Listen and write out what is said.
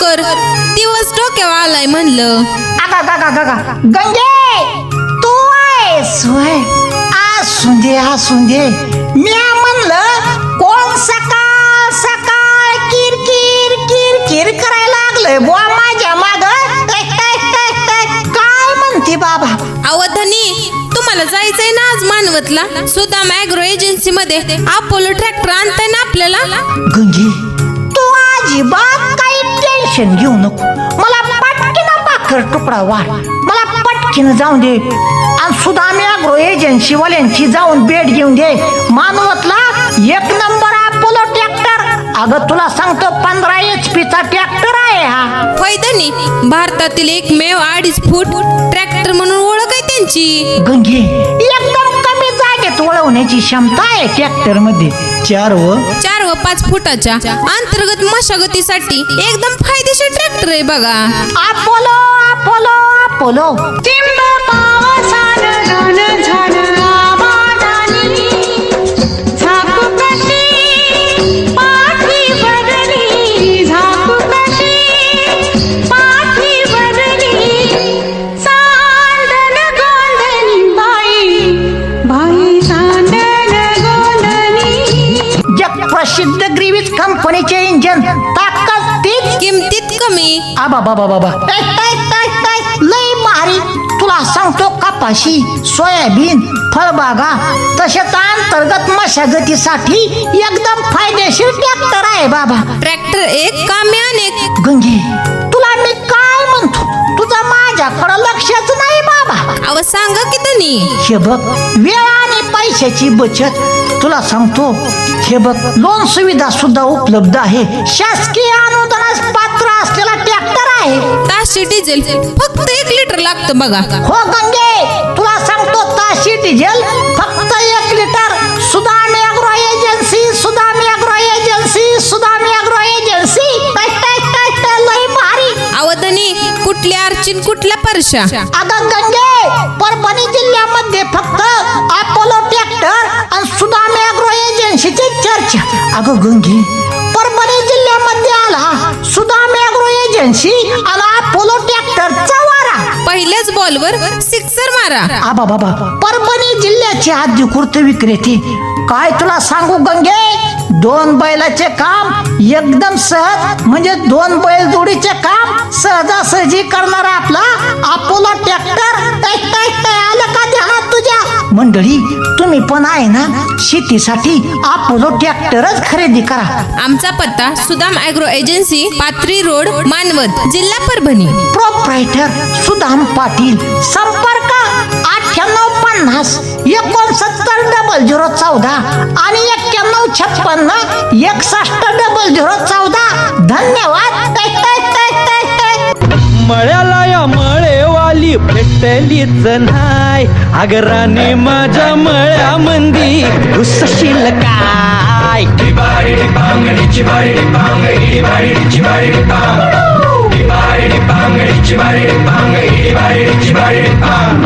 लवकर दिवस डोक्यावर आलाय म्हणलं. आगा गा गा गा गा गंगे तू आहेस होय. असू दे असू दे मी म्हणलं कोण सकाळ सकाळ किर किर किर किर करायला लागलंय? बुवा माझ्या माग काय म्हणते बाबा? अवधनी तुम्हाला जायचंय ना आज मानवतला? सुदाम अॅग्रो एजन्सी मध्ये अपोलो ट्रॅक्टर आणताय ना आपल्याला? गंगे तू अजिबात टेन्शन घेऊ नको. मला पटकीनं भाकर तुकडा वाढ. मला पटकीनं जाऊन दे. आणि सुदामी अग्रो एजन्सी वाल्यांची जाऊन भेट घेऊन दे. मानवतला एक नंबर अपोलो ट्रॅक्टर अगं तुला सांगतो पंधरा एच चा ट्रॅक्टर आहे हा. फैदनी भारतातील एकमेव अडीच फूट ट्रॅक्टर म्हणून ओळख आहे त्यांची. गंगे एकदम कमी जागेत वळवण्याची क्षमता आहे ट्रॅक्टरमध्ये. चार व? चार व पाच फुटाच्या अंतर्गत मशागतीसाठी एकदम फायदेशीर ट्रॅक्टर आहे बघा. अपोलो अपोलो अपोलो प्रसिद्ध ग्रीविज कंपनीचे इंजन. ताकद तीच. किमतीत कमी. आबा बाबा बाबा लय भारी तुला सांगतो कपाशी सोयाबीन फळबागा तसेच अंतर्गत मशागतीसाठी एकदम फायदेशीर ट्रॅक्टर आहे बाबा. ट्रॅक्टर एक कामे अनेक. गंगे तुला मी काय म्हणतो? तुझं माझ्याकडं लक्षच नाही बाबा. अव सांगा की धनी हे बघ वेळ आणि पैशाची बचत तुला सांगतो हे बघ लोन सुविधा सुद्धा उपलब्ध आहे. शासकीय अनुदानास पात्र असलेला ट्रॅक्टर आहे. ताशी डिझेल फक्त एक लिटर लागतं बघा. हो गंगे तुला सांगतो ताशी डिझेल फक्त एक litre Sudami agro agency Sudami agro agency Sudami agro agency लय भारी. अवधनी कुठल्या अर्चिन कुठल्या परशा? अगं गंगे परभणी जिल्ह्यामध्ये फक्त चर्चा अगं गंगे. परभणी जिल्ह्यामध्ये आला. सुदामी अग्रो एजन्सी आणि अपोलो ट्रॅक्टरचा वारा. पहिल्याच बॉलवर सिक्सर मारा. आबा बाबा. परभणी जिल्ह्याचे अधिकृत विक्रेते. काय तुला सांगू गंगे? दोन बैलाचे काम एकदम सहज म्हणजे दोन बैल जोडीचे काम सहजासहजी करणारा आपला अपोलो ट्रॅक्टर ऐ, ऐ, ऐ, आलं का ध्यानात तुझ्या? मंडळी पण आहे ना शेतीसाठी अपोलो ट्रॅक्टरच खरेदी करा. आमचा पत्ता Sudam agro agency Pathri road Manvat जिल्हा परभणी. प्रोप्रायटर सुदाम पाटील संपर्क अठ्ठ्याण्णव पन्नास एकोणसत्तर डबल झिरो चौदा आणि एक्क्याण्णव छप्पन्न एकसष्ट डबल झिरो चौदा. धन्यवाद. मळ्याला या मळेवाली भेटलीच नाय आगराने माझ्या രുസശീലക്കായ് ിച്ചിടിപ്പാങ്ങ ഇടിച്ചിടിപ്പാങ്ങ ഇടിച്ചിടിപ്പാങ്ങ ഇടിച്ചിടിപ്പാങ്ങ ഇടിച്ചിടിപ്പാങ്ങ